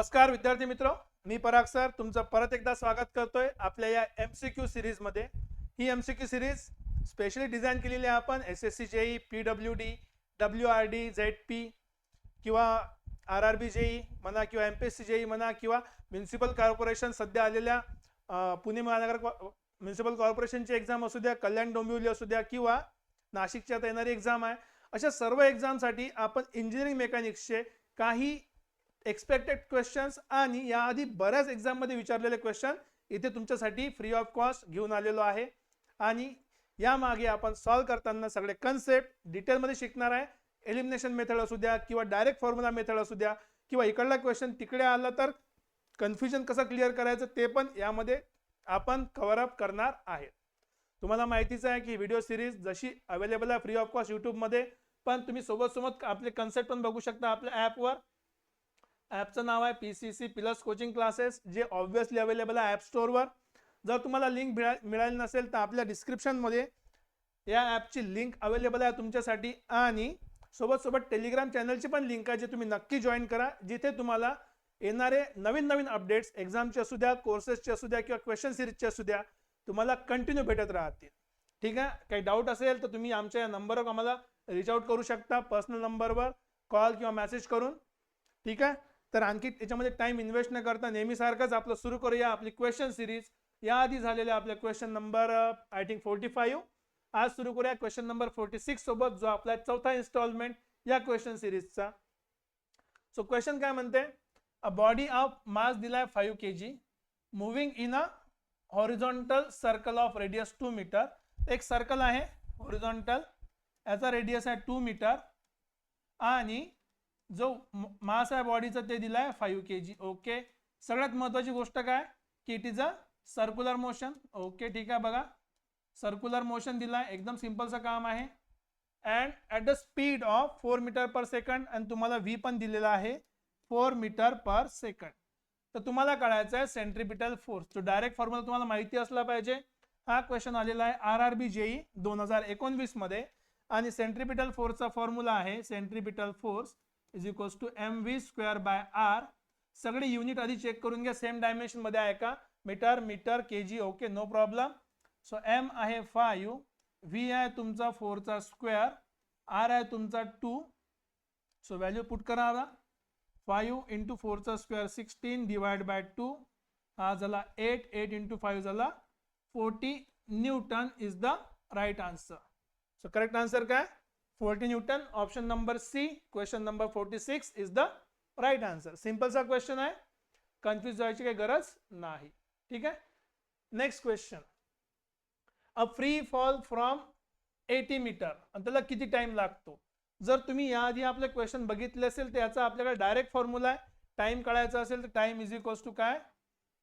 नमस्कार विद्यार्थी मित्र. मी पराग सर. तुमचं परत एकदा स्वागत करतोय आपल्या या एम सी क्यू सिरीजमध्ये. ही M C Q series specially design केलेली आहे आपण. S S C JE P W D W R D Z P किंवा आर आर बी जेई म्हणा किंवा M P S C JE म्हणा किंवा म्युन्सिपल कॉर्पोरेशन सध्या आलेल्या पुणे महानगर म्युन्सिपल कॉर्पोरेशनची एक्झाम असू द्या कल्याण डोंबिवली असू द्या किंवा नाशिकची आता येणारी एक्झाम आहे. अशा सर्व एक्झामसाठी आपण इंजिनिअरिंग मेकॅनिक्सचे काही एक्सपेक्टेड क्वेश्चन्स आणि याआधी बऱ्याच एक्झाममध्ये विचारलेले क्वेश्चन इथे तुमच्यासाठी फ्री ऑफ कॉस्ट घेऊन आलेलो आहे. आणि यामागे आपण सॉल्व करताना सगळे कन्सेप्ट डिटेलमध्ये शिकणार आहे. एलिमिनेशन मेथड असू द्या किंवा डायरेक्ट फॉर्म्युला मेथड असू द्या किंवा इकडला क्वेश्चन तिकडे आला तर कन्फ्युजन कसं क्लिअर करायचं ते पण यामध्ये आपण कव्हरअप करणार आहेत तुम्हाला माहितीच आहे की व्हिडिओ सिरीज जशी अवेलेबल आहे फ्री ऑफ कॉस्ट यूट्यूबमध्ये पण तुम्ही सोबत सोबत आपले कन्सेप्ट पण बघू शकता आपल्या ॲपवर ॲपचं नाव आहे P C C plus coaching classes जे ऑब्व्हियसली अवेलेबल आहे ॲप स्टोअरवर जर तुम्हाला लिंक मिळा मिळाली नसेल तर आपल्या डिस्क्रिप्शनमध्ये या ॲपची लिंक अवेलेबल आहे तुमच्यासाठी. आणि सोबत सोबत टेलिग्राम चॅनलची पण लिंक आहे जे तुम्ही नक्की जॉईन करा. जिथे तुम्हाला येणारे नवीन नवीन अपडेट्स एक्झामचे असू द्या कोर्सेसचे असू द्या किंवा क्वेश्चन सिरीजचे असू द्या तुम्हाला कंटिन्यू भेटत राहतील. ठीक आहे? काही डाऊट असेल तर तुम्ही आमच्या या नंबरवर आम्हाला रिच आउट करू शकता पर्सनल नंबरवर कॉल किंवा मेसेज करून. ठीक आहे? तर आणखी याच्यामध्ये टाइम इन्व्हेस्ट न करता नेहमीसारखंच आपलं सुरू करूया आपली क्वेश्चन सिरीज याआधी झालेल्या आपल्या question number I think forty five आज सुरू करूया क्वेश्चन नंबर फोर्टी सिक्स सोबत जो आपला चौथा इन्स्टॉलमेंट या क्वेश्चन सिरीजचा सो क्वेश्चन काय म्हणते? अ बॉडी ऑफ मास दिलाय five K G moving in a horizontal circle of radius two metre एक सर्कल आहे हॉरिझॉन्टल याचा रेडियस आहे टू मीटर आणि जो मास आहे बॉडीचा ते दिलाय फाईव्ह के जी ओके सगळ्यात महत्वाची गोष्ट काय? की it is a circular motion okay ठीक आहे बघा. सर्क्युलर मोशन दिलाय एकदम सिम्पलचं काम आहे. And at the speed of four metre per second आणि तुम्हाला व्ही पण दिलेला आहे फोर मीटर पर सेकंड तर तुम्हाला कळायचं आहे सेंट्रिपिटल फोर्स तो डायरेक्ट फॉर्म्युला तुम्हाला माहिती असला पाहिजे. हा क्वेश्चन आलेला आहे आर आर बी जेई दोन हजार एकोणवीसमध्ये. आणि सेंट्रिपिटल फोर्सचा फॉर्म्युला आहे centripetal force is equals to M V square by R सगळे युनिट आधी चेक करून घ्या. सेम डायमेन्शन मध्ये आहे का? Metre metre K G okay no problem so M आहे फाईव्ह व्ही आहे तुमचा फोरचा स्क्वेअर आर आहे तुमचा टू सो व्हॅल्यू पुट करा आता फाईव्ह इंटू फोरचा square sixteen divide by two हा झाला एट एट इंटू फाईव्ह झाला forty newton is the right answer so correct answer काय? Forty newton option number C question number forty six is the right answer सिम्पलचा question आहे. Confuse व्हायची काही गरज नाही. ठीक आहे? Next question a free fall from eighty metre आणि त्याला किती टाइम लागतो? जर तुम्ही याआधी आपले क्वेश्चन बघितले असेल तर याचा आपल्याकडे डायरेक्ट फॉर्म्युला आहे. टाइम काढायचा असेल तर टाइम इज इक्वल्स टू काय?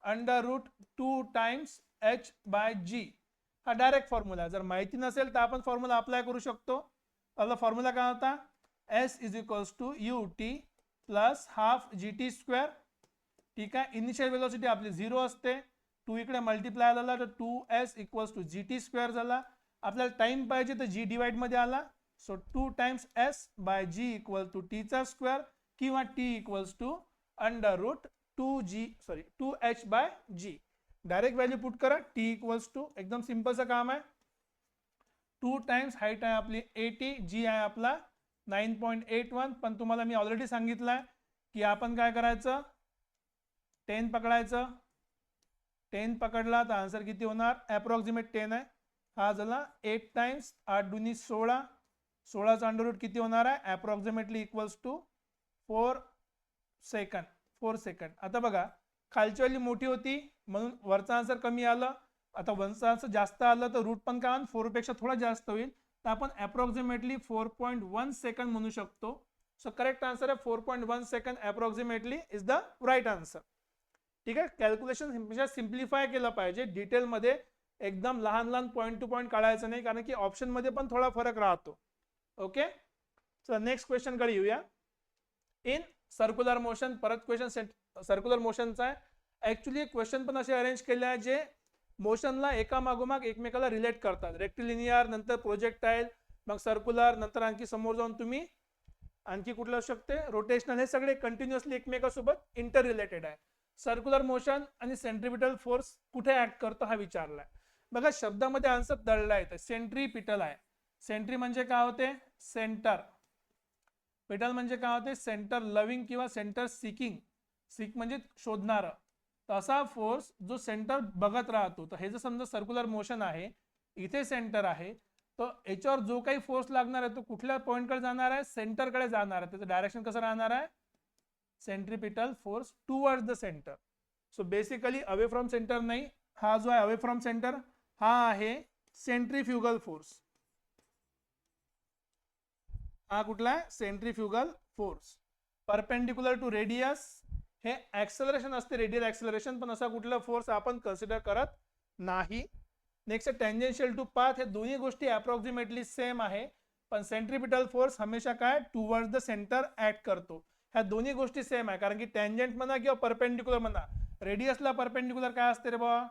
Under root two times H by G हा डायरेक्ट फॉर्म्युला आहे. जर माहिती नसेल तर आपण फॉर्म्युला अप्लाय करू शकतो. आपला फॉर्म्युला काय होता? S is equals to U T plus half G T square ठीक आहे इनिशियल वेलोसिटी आपली झिरो असते. टू इकडे मल्टिप्लाय झाला तर two S equals to G T square झाला. आपल्याला टाइम पाहिजे तर जी डिवाइडमध्ये आला. So two times S by G equal to टीचा स्क्वेअर किंवा T equals to under root two G sorry two H by G direct value put करा. T equals to एकदम सिम्पलचं काम आहे. टू टाइम्स हाईट आहे आपली एटी जी आहे आपला नाईन पॉईंट एट वन. पण तुम्हाला मी ऑलरेडी सांगितलं आहे की आपण काय करायचं? टेन पकडायचं. टेन पकडला तर आन्सर किती होणार? ॲप्रॉक्सिमेट टेन आहे. हा झाला एट टाइम्स आठ दुनी सोळा. सोळाचा अंडररूट किती होणार आहे? Approximately equals to four second four second आता बघा खालची वाली मोठी होती म्हणून वरचा आन्सर कमी आलं. आता वन आन्सर जास्त आलं तर रूट पण काय फोरपेक्षा थोडा जास्त होईल. तर आपण approximately four point one second म्हणू शकतो. सो करेक्ट आन्सर आहे four point one second approximately is the right answer ठीक आहे? कॅल्क्युलेशन सिम्प्लिफाय केलं पाहिजे. डिटेलमध्ये एकदम लहान लहान पॉईंट टू पॉईंट काढायचं नाही कारण की ऑप्शनमध्ये पण थोडा फरक राहतो. ओके चला नेक्स्ट क्वेश्चनकडे येऊया. इन सर्क्युलर मोशन परत क्वेश्चन सर्क्युलर मोशनचा आहे. ॲक्च्युली क्वेश्चन पण असे अरेंज केले आहे जे मोशनला एका मागोमाग एकमेकाला रिलेट करतात. रेक्टिलिनियर नंतर प्रोजेक्टाईल मग सर्क्युलर नंतर आणखी समोर जाऊन तुम्ही आणखी कुठलं असू शकते? रोटेशनल हे सगळे कंटिन्युअसली एकमेकासोबत इंटर रिलेटेड आहे. सर्क्युलर मोशन आणि सेंट्रिपिटल फोर्स कुठे ऍक्ट करतो हा विचारलाय. बघा शब्दामध्ये आन्सर दळला येतं सेंट्रीपिटल आहे. सेंट्री म्हणजे काय होते? सेंटर पिटल म्हणजे काय होते? सेंटर लविंग किंवा सेंटर सिकिंग सिक म्हणजे शोधणारं. तर असा फोर्स जो सेंटर बघत राहतो तर हे जर समजा सर्क्युलर मोशन आहे इथे सेंटर आहे तर याच्यावर जो काही फोर्स लागणार आहे तो कुठल्या पॉईंटकडे जाणार आहे? सेंटरकडे जाणार आहे. त्याचं डायरेक्शन कसं राहणार आहे? Centripetal force towards the centre so basically away from centre नाही. हा जो आहे अवे फ्रॉम सेंटर हा आहे सेंट्रीफ्युगल फोर्स हा कुठला आहे? Centrifugal force perpendicular to radius हे ऍक्सलरेशन असते रेडियल ऍक्सलरेशन पण असा कुठला फोर्स आपण कन्सिडर करत नाही. नेक्स्ट टेंजेन्शियल टू पाथ हे दोन्ही गोष्टी अप्रॉक्सिमेटली सेम आहे. पण सेंट्रिपिटल फोर्स हमेशा काय? टुवर्ड द सेंटर ऍक्ट करतो. ह्या दोन्ही गोष्टी सेम आहे. कारण की टँजंट म्हणा किंवा परपेंडिक्युलर म्हणा रेडियसला परपेंडिक्युलर काय असते रे बाबा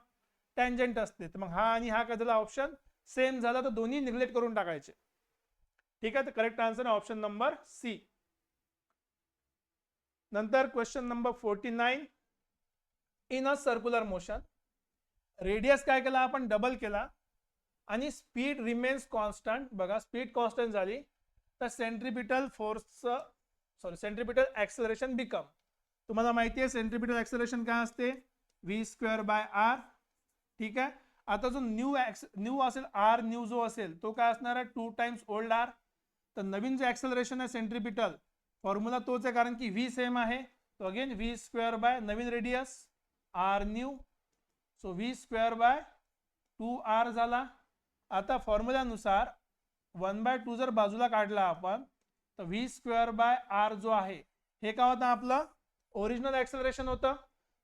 टँजंट असते. तर मग हा आणि हा काय झाला? ऑप्शन सेम झाला तर दोन्ही निग्लेक्ट करून टाकायचे. ठीक आहे? तर correct answer option number C नंतर question number forty nine in a circular motion radius काय केला? आपण डबल केला. आणि स्पीड रिमेन्स कॉन्स्टंट बघा स्पीड कॉन्स्टंट झाली तर सेंट्रिपिटल फोर्सचं सॉरी सेंट्रिपिटल ॲक्सलरेशन बिकम तुम्हाला माहिती आहे सेंट्रिपिटल ॲक्सलरेशन काय असते? व्ही स्क्वेअर बाय आर ठीक आहे? आता जो न्यू न्यू असेल आर न्यू जो असेल तो काय असणार आहे? टू टाइम्स ओल्ड आर तर नवीन जे ॲक्सलरेशन आहे सेंट्रिपिटल फॉर्म्युला तोच आहे कारण की व्ही सेम आहे. तो again V square by Naveen radius R new so V square by two R झाला. आता फॉर्म्युल्यानुसार वन बाय टू जर बाजूला काढला आपण तर व्ही स्क्वेअर बाय आर जो आहे हे काय होतं आपलं? ओरिजिनल ॲक्सेलरेशन होतं.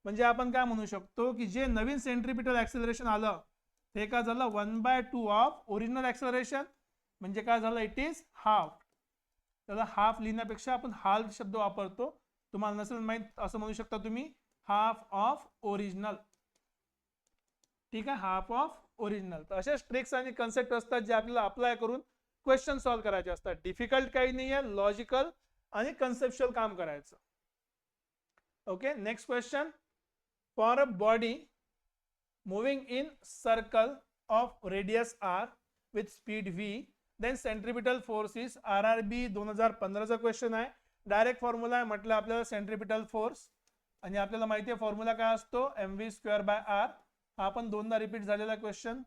म्हणजे आपण काय म्हणू शकतो की जे नवीन सेंट्रीपिटल ॲक्सेलरेशन आलं ते काय झालं? One by two of original acceleration म्हणजे काय झालं? इट इज हाफ त्याला हाफ लिहिण्यापेक्षा आपण हाल शब्द वापरतो. तुम्हाला नसेल माहीत असं म्हणू शकता तुम्ही हाफ ऑफ ओरिजिनल ठीक आहे? हाफ ऑफ ओरिजिनल तर अशा ट्रिक्स आणि कन्सेप्ट असतात जे आपल्याला अप्लाय करून क्वेश्चन सॉल्व्ह करायचे असतात. डिफिकल्ट काही नाही आहे लॉजिकल आणि कन्सेप्शुअल काम करायचं. Okay next question for a body moving in circle of radius R with speed V then centripetal force is R R B दोन हजार पंधराचा क्वेश्चन आहे. डायरेक्ट फॉर्म्युला आहे म्हटलं आपल्याला सेंट्रिपिटल फोर्स आणि आपल्याला माहिती आहे फॉर्म्युला काय असतो? M V square by R हा पण दोनदा रिपीट झालेला question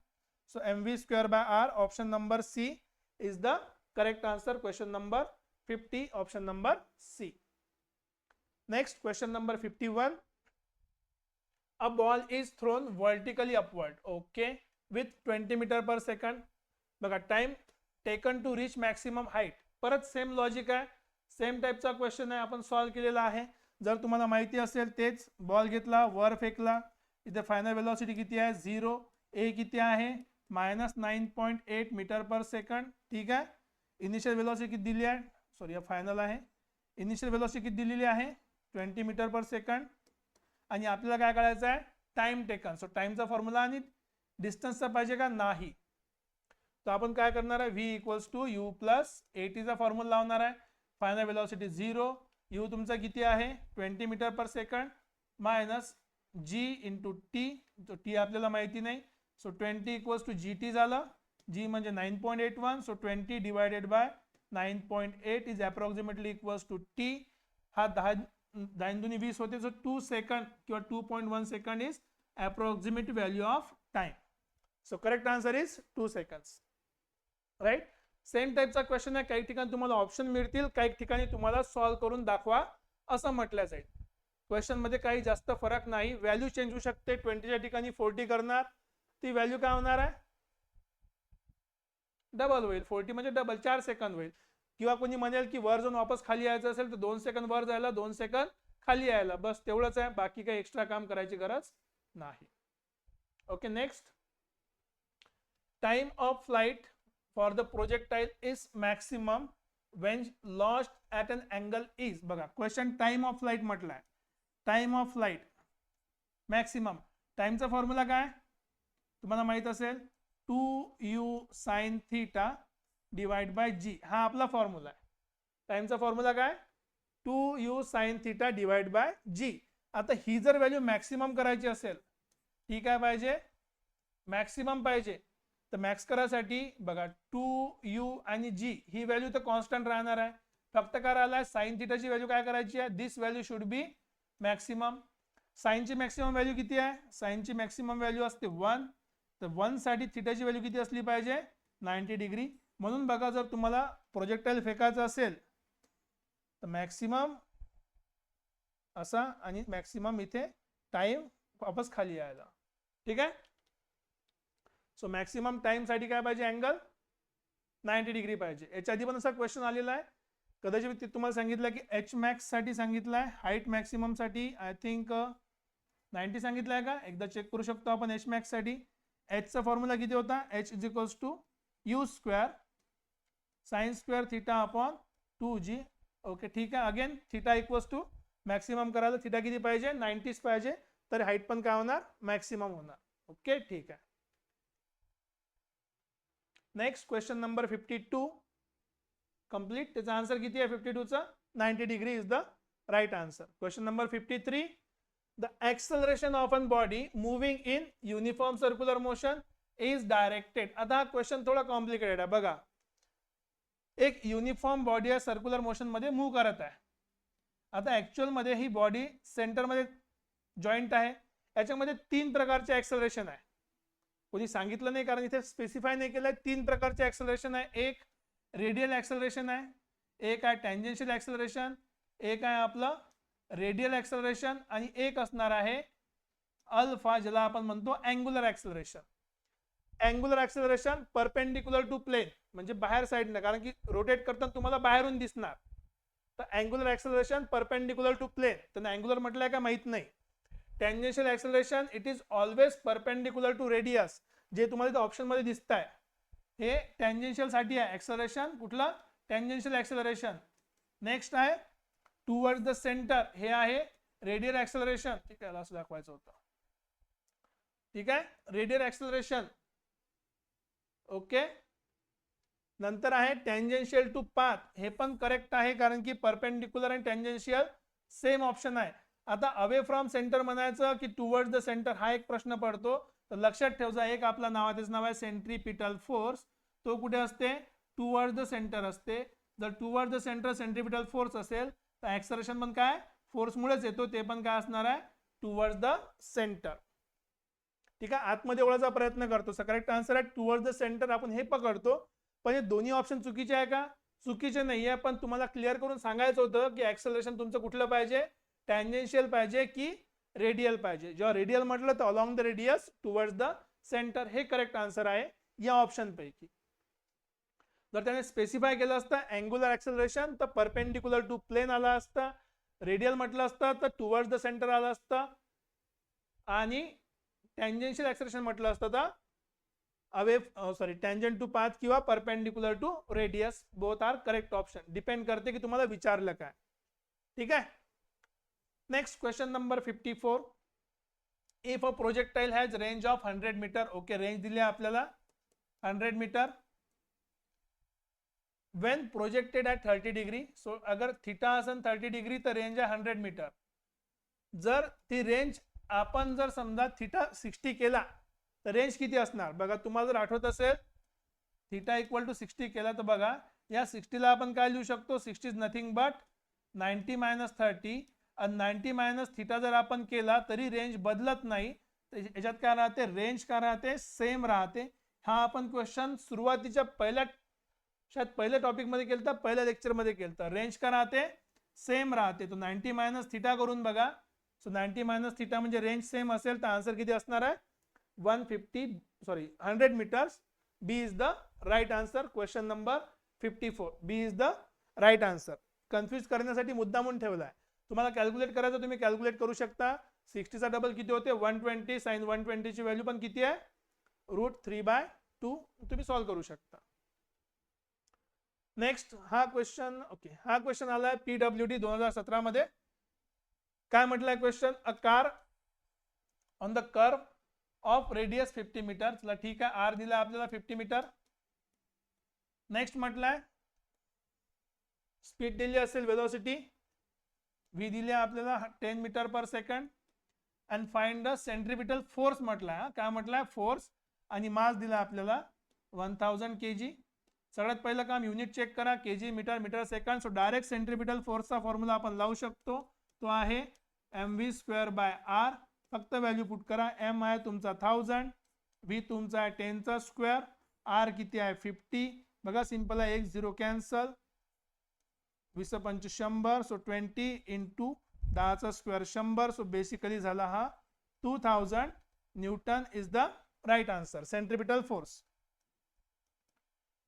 so M V square by R option number C is the correct answer question number fifty option number C next question number fifty one a ball is thrown vertically upward okay with 20 meter per second. बघा time taken to reach maximum height परत same logic आहे. Same टाईपचा question आहे. आपण solve केलेला आहे. जर तुम्हाला माहिती असेल तेच. बॉल घेतला वर फेकला. इथे फायनल वेलॉसिटी किती आहे? झिरो ए किती आहे? Minus nine point eight metre per second ठीक आहे? इनिशियल वेलॉसिटी किती दिली आहे? सॉरी या फायनल आहे. इनिशियल वेलॉसिटी किती दिलेली आहे? ट्वेंटी मीटर पर सेकंड आणि आपल्याला काय करायचं आहे? टाइम टेकन सो टाइमचा फॉर्म्युला आणि डिस्टन्सचा पाहिजे का? नाही. तर आपण काय करणार आहे? V equals to U plus एटीचा formula लावणार आहे. फायनल वेलॉसिटी झिरो यू तुमचा किती आहे? Twenty metre per second minus G into T तो टी आपल्याला माहिती नाही. So twenty equals to G T झालं. जी म्हणजे nine point eight one so twenty divided by nine point eight is approximately equals to T हा दहा दाइन दुनी वीस होते. सो टू सेकंड किंवा two point one second is approximate value of time so correct answer is two seconds right same टाईपचा question आहे. काही ठिकाणी तुम्हाला ऑप्शन मिळतील काही ठिकाणी तुम्हाला सॉल्व्ह करून दाखवा असं म्हटलं जाईल. क्वेश्चनमध्ये काही जास्त फरक नाही. व्हॅल्यू चेंज होऊ शकते. ट्वेंटीच्या ठिकाणी फोर्टी करणार. ती व्हॅल्यू काय होणार आहे? डबल होईल. फोर्टी म्हणजे डबल चार सेकंद होईल. किंवा कोणी म्हणेल की वर जाऊन वापस खाली यायचं असेल तर दोन सेकंद वर जायला दोन सेकंद खाली यायला. बस तेवढंच आहे. बाकी काही एक्स्ट्रा काम करायची गरज नाही. Okay next time of flight for the projectile is maximum when lost at an angle is बघा क्वेश्चन टाइम ऑफ फ्लाईट म्हटलाय टाइम ऑफ फ्लाईट मॅक्सिमम टाइमचा फॉर्म्युला काय तुम्हाला माहीत असेल two U sine theta divide by G हा आपला formula आहे. टाइमचा फॉर्म्युला काय? Two U sine theta divide by G आता ही जर व्हॅल्यू मॅक्सिमम करायची असेल ही काय पाहिजे? मॅक्सिमम पाहिजे. तर मॅक्स करायसाठी बघा टू यू आणि जी ही व्हॅल्यू तर कॉन्स्टंट राहणार आहे. फक्त काय राहिला साईन थिटाची व्हॅल्यू काय करायची आहे? This value should be maximum साईनची maximum value किती आहे? साईनची मॅक्सिमम व्हॅल्यू असते वन तर वनसाठी थिटाची व्हॅल्यू किती असली पाहिजे? नाईन्टी डिग्री म्हणून बघा जर तुम्हाला प्रोजेक्टाईल फेकायचं असेल तर मॅक्सिमम असा आणि मॅक्सिमम इथे टाइम वापस खाली यायला. ठीक आहे? सो मॅक्सिमम टाइमसाठी काय पाहिजे अँगल नाईन्टी डिग्री पाहिजे. याच्या आधी पण क्वेश्चन आहे. कदाचित मी ते तुम्हाला सांगितलं की एच मॅक्स आहे. हाईट मॅक्सिमम साठी आय थिंक नाईन्टी सांगितलं आहे का? एकदा चेक करू शकतो आपण एच मॅक्स साठी एचचा फॉर्म्युला किती होता? H is equals to U square sine square theta upon two G okay ठीक आहे. Again theta equals to maximum करायला थिटा किती पाहिजे? नाईन्टीच पाहिजे. तर हाईट पण काय होणार? मॅक्सिमम होणार. ओके ठीक आहे. Next question number fifty two complete त्याचा आन्सर किती आहे fifty टूचा ninety degree is the right answer question number fifty three the acceleration of an body moving in uniform circular motion is directed आता हा question थोडा complicated आहे. बघा. एक uniform body आहे सर्क्युलर मोशनमध्ये मूव्ह करत आहे. आता ऍक्च्युअलमध्ये ही बॉडी सेंटरमध्ये जॉईंट आहे. याच्यामध्ये तीन प्रकारचे ॲक्सलरेशन आहे. कोणी सांगितलं नाही कारण इथे स्पेसिफाय नाही केलं तीन प्रकारचे ॲक्सलरेशन आहे. एक रेडियल ॲक्सलरेशन आहे. एक आहे टँजेन्शियल ॲक्सलरेशन एक आहे आपलं रेडियल ॲक्सलरेशन आणि एक असणार आहे अल्फा ज्याला आपण म्हणतो angular acceleration angular acceleration perpendicular to plane म्हणजे बाहेर साईडनं कारण की रोटेट करताना तुम्हाला बाहेरून दिसणार. तर angular acceleration perpendicular to plane त्यांना अँग्युलर म्हटलं आहे का माहीत नाही. Tangential acceleration it is always perpendicular to radius जे तुम्हाला इथे ऑप्शनमध्ये दिसत आहे हे टँजेन्शियलसाठी आहे. ॲक्सलरेशन कुठलं? टँजेन्शियल ॲक्सलरेशन नेक्स्ट आहे टुवर्ड्स द सेंटर हे आहे रेडियल ॲक्सलरेशन ठीक आहे असं दाखवायचं होतं. ठीक आहे रेडियल ॲक्सलरेशन ओके नंतर आहे टँजेन्शियल टू पाथ हे पण करेक्ट आहे कारण की परपेंडिक्युलर आणि टँजेन्शियल सेम ऑप्शन आहे. आता अवे फ्रॉम सेंटर म्हणायचं की टुवर्ड्स द सेंटर हा एक प्रश्न पडतो. तर लक्षात ठेवजा एक आपला नाव आहे त्याचं नाव आहे फोर्स तो कुठे असते? टुवर्ड द सेंटर असते. जर toward the centre centripetal force असेल तर ऍक्सलेशन पण काय? फोर्समुळेच येतो ते पण काय असणार आहे? टुवर्ड द सेंटर ठीक आहे आतमध्ये ओळायचा प्रयत्न करतो. करेक्ट आन्सर आहे टुवर्ड द सेंटर आपण हे पकडतो. पण हे दोन्ही ऑप्शन चुकीचे आहे का? चुकीचे नाही आहे पण तुम्हाला क्लिअर करून सांगायचं होतं की ऍक्सलेशन तुमचं कुठलं पाहिजे? टँजेन्शियल पाहिजे की रेडियल पाहिजे? जेव्हा रेडियल म्हटलं तर along the radius towards the centre हे करेक्ट आन्सर आहे या ऑप्शन पैकी. जर त्याने स्पेसिफाय केलं असतं अँग्युलर ऍक्सलरेशन तर परपेंडिक्युलर टू प्लेन आला असता. रेडियल म्हटलं असतं तर टुवर्ड्स द सेंटर आलं असतं. आणि टँजेन्शियल ऍक्सलेशन म्हटलं असतं तर away sorry tangent to path किंवा perpendicular to radius both are correct option depend करते की तुम्हाला विचारलं काय. ठीक आहे? Next question number fifty four a projectile has has range of hundred metre okay range दिली आहे आपल्याला. Hundred metre when projected at thirty degree so अगर थिटा असेल थर्टी डिग्री तर रेंज आहे हंड्रेड मीटर जर ती रेंज आपण जर समजा थिटा सिक्स्टी केला तर रेंज किती असणार? बघा तुम्हाला जर आठवत असेल थिटा इक्वल टू सिक्स्टी केला तर बघा या सिक्स्टीला आपण काय लिहू शकतो? Sixty is nothing but ninety minus thirty ninety minus theta जर आपण केला तरी रेंज बदलत नाही. याच्यात काय राहते? रेंज काय राहते? सेम राहते. हा आपण क्वेश्चन सुरुवातीच्या पहिल्या शायद पहिल्या टॉपिकमध्ये केलं तर पहिल्या लेक्चरमध्ये केलं तर रेंज का राहते? सेम राहते. तो नाईन्टी मायनस थिटा करून बघा. सो नाईन्टी मायनस थिटा म्हणजे रेंज सेम असेल तर आन्सर किती असणार आहे? One fifty sorry hundred metres B is the right answer question number fifty four B is the right answer confuse करण्यासाठी मुद्दा म्हणून ठेवला आहे तुम्हाला कॅल्क्युलेट करायचं तुम्ही कॅल्क्युलेट करू शकता. सिक्स्टीचा डबल किती होते? वन ट्वेंटी साईन वन ट्वेंटीची व्हॅल्यू पण किती आहे? रूट थ्री बाय टू तुम्ही सॉल्व्ह करू शकता. नेक्स्ट हा क्वेश्चन ओके हा क्वेश्चन आलाय पी डब्ल्यू डी दोन हजार सतरा मध्ये. काय म्हटलंय question a car on the curve of radius fifty metre चला ठीक आहे आर दिला आपल्याला फिफ्टी मीटर नेक्स्ट म्हटलंय स्पीड दिली असेल वेलोसिटी व्ही दिली आहे आपल्याला ten metre per second and find the centripetal force म्हटलाय काय म्हटलंय फोर्स आणि मास दिला आपल्याला वन थाउजंड के जी सगळ्यात पहिलं काम युनिट चेक करा. K G metre metre second so direct centripetal फोर्सचा formula आपण लावू शकतो. तो आहे M V square by R फक्त व्हॅल्यू पुट करा. एम आहे तुमचा थाउजंड व्ही तुमचा आहे टेनचा स्क्वेअर आर किती आहे? फिफ्टी बघा सिंपल आहे. एक झिरो कॅन्सल वीस पंच शंभर सो ट्वेंटी इंटू दहाचा स्क्वेअर शंभर सो बेसिकली झाला हा two thousand newton is the right answer centripetal force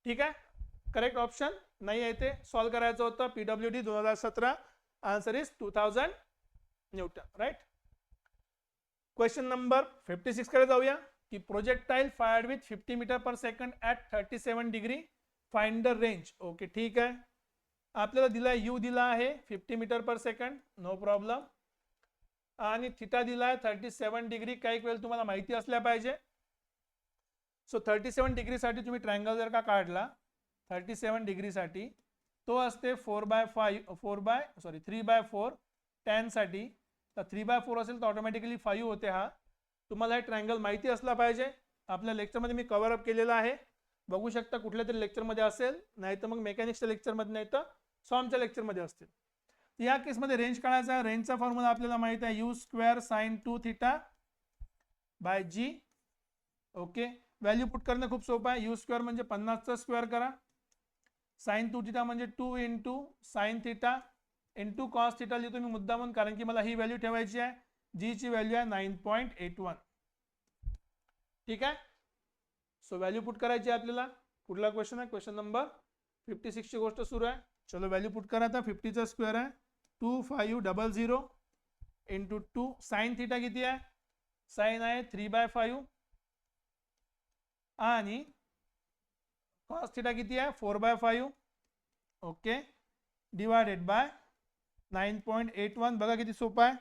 ठीक आहे? करेक्ट ऑप्शन नाही आहे ते. सॉल्व्ह करायचं होतं. पीडब्ल्यू डी दोन हजार सतरा. Answer is two thousand newton right question number fifty सिक्सकडे जाऊया. की projectile fired with fifty metre per second at thirty seven degree find the range okay ठीक आहे. आपल्याला दिला यू दिला आहे fifty metre per second no problem आणि theta दिला आहे थर्टी सेवन डिग्री काही वेळ तुम्हाला माहिती असल्या पाहिजे. सो थर्टी सेवन डिग्रीसाठी तुम्ही ट्रँगल जर का काढला थर्टी सेवन डिग्रीसाठी तो असते four by five four by sorry three by four टेनसाठी तर थ्री बाय फोर असेल तर ऑटोमॅटिकली फाईव्ह होते हा. तुम्हाला हे ट्रँगल माहिती असला पाहिजे. आपल्या लेक्चरमध्ये मी कवरअप अप केलेला आहे. बघू शकता कुठल्या तरी लेक्चरमध्ये असेल नाही तर मग मेकॅनिक्सच्या लेक्चरमध्ये नाही तर सॉमच्या लेक्चरमध्ये असतील. तर या केसमध्ये रेंज काढायचा आहे. रेंजचा फॉर्म्युला आपल्याला माहीत आहे. U square sine two theta by G okay value put करणं खूप सोपं आहे. यू स्क्वेअर म्हणजे पन्नासचा स्क्वेअर करा. साईन टू थिटा म्हणजे two into sine theta into cos theta लिहितो मी म्हणून कारण की मला ही व्हॅल्यू ठेवायची आहे. जी ची व्हॅल्यू आहे नाईन पॉईंट एट वन ठीक आहे? सो व्हॅल्यू पुट करायची आहे आपल्याला. कुठला क्वेश्चन आहे? क्वेश्चन नंबर फिफ्टी सिक्सची गोष्ट सुरू आहे. चलो व्हॅल्यू पुट करा आता. फिफ्टीचा स्क्वेअर आहे. Two five double zero into two sine theta किती आहे? साईन आहे थ्री बाय फाईव्ह आणि कॉस थिटा किती आहे? Four by five okay divided by nine point eight one बघा किती सोपं आहे.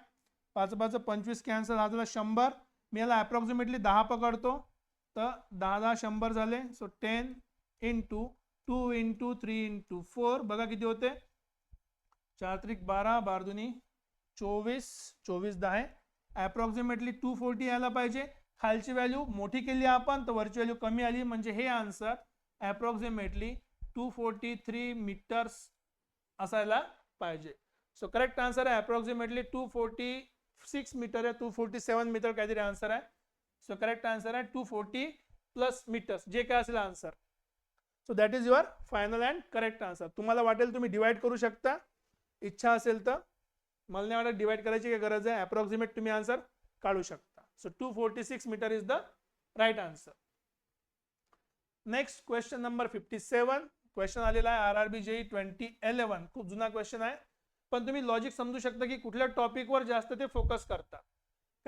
पाच पाच पंचवीस कॅन्सल हा झाला शंभर. मी याला अप्रॉक्सिमेटली दहा पकडतो. तर दहा दहा शंभर झाले. So ten into two into three into four बघा किती होते? चार त्रिक बारा बार दुनी चोवीस चोवीस दहा. आहे अप्रॉक्सिमेटली टू फोर्टी यायला पाहिजे. खालची व्हॅल्यू मोठी केली आपण तर वरची व्हॅल्यू कमी आली. म्हणजे हे answer approximately two forty three metres असायला पाहिजे. सो करेक्ट आन्सर आहे approximately two forty six metre आहे. टू फोर्टी सेवन मीटर काहीतरी आन्सर आहे. सो करेक्ट आन्सर आहे टू फोर्टी प्लस मीटर्स जे काय असेल answer so that is your final and correct answer तुम्हाला वाटेल तुम्ही डिवाइड करू शकता. इच्छा असेल तर. मला नाही वाटत डिवाइड करायची काय गरज आहे? अप्रॉक्सिमेट तुम्ही आन्सर काढू शकता. So two forty six metre is the right answer next question number fifty seven question आलेला आहे R R B J twenty eleven खूप जुना क्वेश्चन आहे. पण तुम्ही लॉजिक समजू शकता की कुठल्या टॉपिकवर जास्त ते फोकस करता.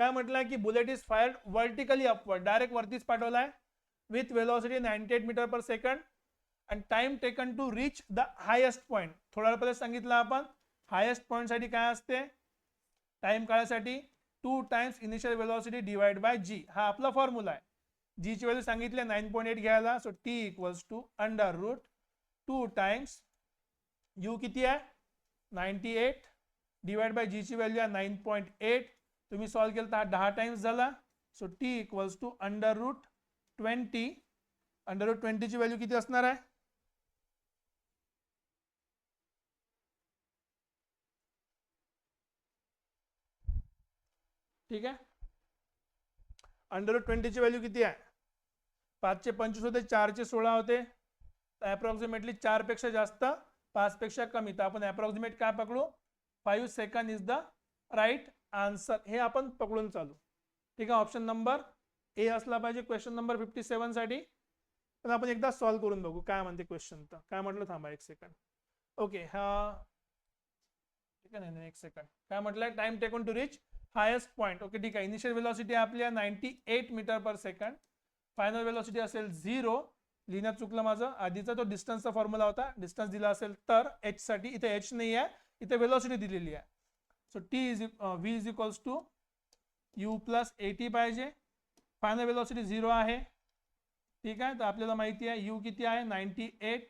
काय म्हटलंय की bullet is fired vertically upward direct वरतीच पाठवलाय. With velocity ninety eight metre per second and time taken to reach the highest point थोड्या वेळ पहिले सांगितलं आपण. हायेस्ट पॉईंटसाठी काय असते? टाइम काळासाठी two times initial velocity divide by G हा आपला फॉर्म्युला आहे. जी ची व्हॅल्यू सांगितली नाईन पॉईंट एट घ्यायला. So T equals to under root two times U किती आहे? नाईन्टी एट डिवाइड बाय जीची व्हॅल्यू आहे नाईन पॉईंट एट तुम्ही सॉल्व्ह केलं तर दहा टाइम्स झाला. So T equals to under root twenty under root ट्वेंटीची value किती असणार आहे? ठीक आहे? अंडर रूट ट्वेंटीची व्हॅल्यू किती आहे? पाचशे पंचवीस होते चारशे सोळा होते. ॲप्रॉक्सिमेटली चारपेक्षा जास्त पाचपेक्षा कमी. तर आपण ॲप्रॉक्सिमेट काय पकडू? Five second is the right answer हे आपण पकडून चालू. ठीक आहे ऑप्शन नंबर ए असला पाहिजे क्वेश्चन नंबर फिफ्टी सेवनसाठी. पण आपण एकदा सॉल्व्ह करून बघू काय म्हणते क्वेश्चन तर. काय म्हटलं थांबा एक सेकंड ओके हा. ठीक आहे नाही एक सेकंड काय म्हटलंय? Time taken to reach highest point okay ठीक आहे इनिशियल वेलॉसिटी आपली आहे ninety eight metre per second final velocity असेल झिरो लिहिण्यात चुकलं माझं. आधीचा तो डिस्टन्सचा फॉर्म्युला होता. डिस्टन्स दिला असेल तर एच साठी. इथे एच नाही आहे इथे वेलॉसिटी दिलेली आहे. So T is V is equals to U plus AT पाहिजे. फायनल वेलॉसिटी झिरो आहे. ठीक आहे? तर आपल्याला माहिती आहे यू किती आहे? Ninety eight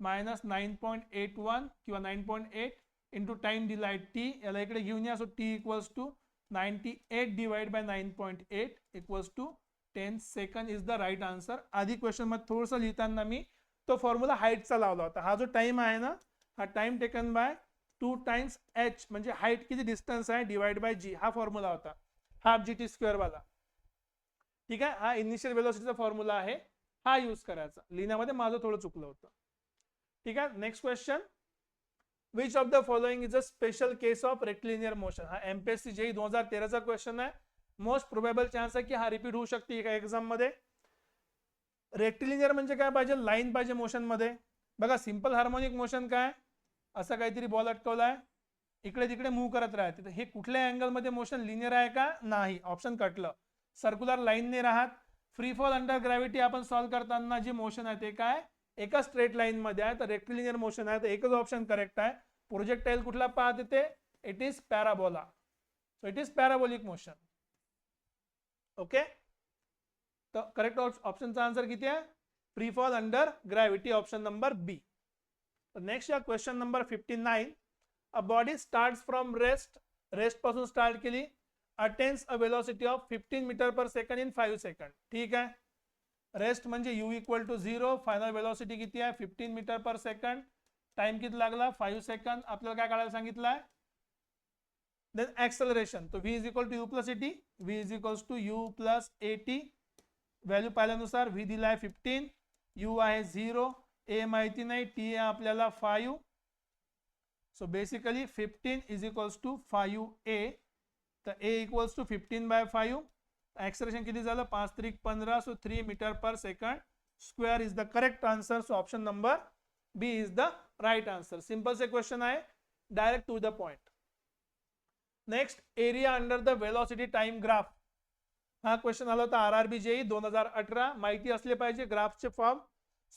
minus nine point eight one किंवा nine point eight into time दिला आहे टी याला इकडे घेऊन या. So T equals to ninety eight divide by nine point eight equals to ten second is the right answer आधी क्वेश्चनमध्ये थोडंसं लिहिताना मी तो फॉर्म्युला हाईटचा लावला होता. हा जो टाइम आहे ना हा time taken by two times H म्हणजे हाईट किती डिस्टन्स आहे डिवाइड बाय जी हा फॉर्म्युला होता. हाफ जी टी स्क्वेअर वाला. ठीक आहे? हा इनिशियल वेलोसिटीचा फॉर्म्युला आहे. हा यूज करायचा. लिहिण्यामध्ये माझं थोडं चुकलं होतं. ठीक आहे? Next question which of the following is a special case of rectilinear motion हा एमपीएससी जेई दोन हजार तेराचा क्वेश्चन आहे. मोस्ट प्रोबेबल चान्स आहे की हा रिपीट होऊ शकते एका एक्झाममध्ये. रेक्टिलिनियर म्हणजे काय पाहिजे? लाईन पाहिजे मोशनमध्ये. बघा सिंपल हार्मोनिक मोशन काय? असं काहीतरी बॉल अटकवलाय. इकडे तिकडे मूव्ह करत राहते तर हे कुठल्या अँगलमध्ये मोशन लिनियर आहे का? नाही. ऑप्शन कटलं. सर्क्युलर लाईनने राहत. फ्री फॉल अंडर ग्रॅव्हिटी आपण सॉल्व्ह करताना जे मोशन आहे ते काय? एका स्ट्रेट लाईन मध्ये आहे. तर रेक्टिलिनियर मोशन आहे. तर एकच ऑप्शन करेक्ट आहे. प्रोजेक्टाईल कुठला पाहत येते? It is parabola so it is parabolic motion okay तर करेक्ट ऑप्शनचा आन्सर किती आहे? Free fall under gravity option number B next या question number fifty nine a body start from rest रेस्टपासून start केली. Attains a velocity of fifteen metre per second in five second ठीक आहे? Rest म्हणजे U equal to zero final velocity किती आहे? Fifteen metre per second time किती लागला? Five second आपल्याला काय काढायला सांगितलं आहे देन ऍक्सलरेशन तो V is equal to U plus A T V is equals to U plus A T value पाहिल्यानुसार V दिला आहे फिफ्टीन यू आहे झिरो ए माहिती नाही टी ए आपल्याला five. So basically fifteen is equals to five A. तर A equals to fifteen by five. Acceleration किती झालं? पाच त्रिक पंधरा so three metre per second square is the correct answer so option number B is the right answer simple say question आहे direct to the point next area under the velocity time graph हा question आला होता R R B JEE दोन हजार अठरा. माहिती असले पाहिजे. ग्राफचे form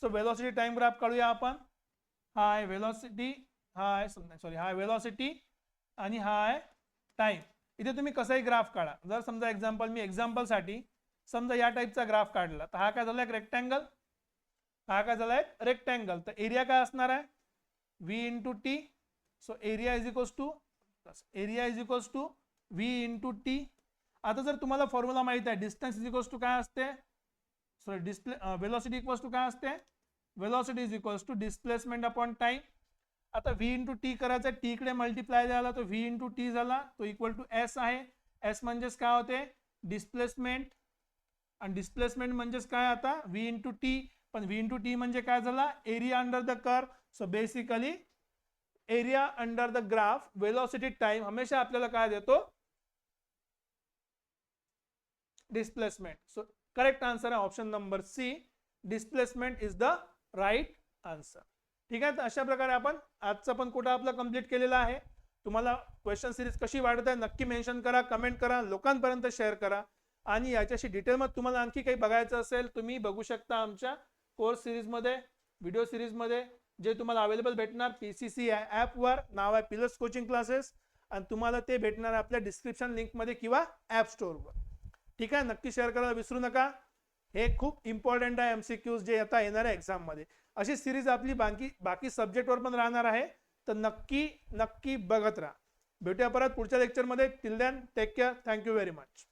so velocity time graph काढूया आपण. हा आहे वेलॉसिटी हा आहे सॉरी हा वेलॉसिटी आणि हा आहे टाइम इथे तुम्ही कसाही ग्राफ काढा. जर समजा एक्झाम्पल मी एक्झाम्पलसाठी समजा या टाईपचा ग्राफ काढला तर हा काय झाला एक रेक्टँगल हा काय झाला एक रेक्टँगल तर एरिया काय असणार आहे? V into T so area is equals to area is equals to V into T आता जर तुम्हाला फॉर्म्युला माहीत आहे डिस्टन्स इज इक्वल्स टू काय असते? Sorry display velocity equals to काय असते? Velocity is equals to displacement upon time आता व्ही इंटू टी करायचं टी कडे मल्टिप्लाय झाला तो व्ही इंटू टी झाला तो इक्वल टू एस आहे. एस म्हणजेच काय होते? डिस्प्लेसमेंट आणि डिस्प्लेसमेंट म्हणजेच काय आता? व्ही इंटू टी पण व्ही इंटू टी म्हणजे काय झाला? Area under the curve so basically area under the graph velocity time हमेशा आपल्याला काय देतो? डिस्प्लेसमेंट सो करेक्ट आन्सर आहे option number C displacement is the right answer ठीक आहे? तर अशा प्रकारे आपण आजचा पण कोटा आपला कंप्लीट केलेला आहे. तुम्हाला क्वेश्चन सिरीज कशी वाटत आहे नक्की मेन्शन करा कमेंट करा लोकांपर्यंत शेअर करा. आणि याच्याशी डिटेलमध्ये तुम्हाला आणखी काही बघायचं असेल तुम्ही बघू शकता आमच्या कोर्स सिरीजमध्ये व्हिडिओ सिरीजमध्ये जे तुम्हाला अवेलेबल भेटणार पी सी सी ॲपवर नाव आहे पिलर्स कोचिंग क्लासेस आणि तुम्हाला ते भेटणार आपल्या डिस्क्रिप्शन लिंकमध्ये किंवा ॲप स्टोअरवर ठीक आहे? नक्की शेअर करायला विसरू नका. हे खूप इम्पॉर्टंट आहे एमसीक्यूज जे आता येणार आहे एक्झाममध्ये अशी सिरीज आपली बाकी बाकी सब्जेक्टवर पण राहणार आहे. तर नक्की नक्की बघत राहा. भेटूया परत पुढच्या लेक्चरमध्ये till then take care thank you very much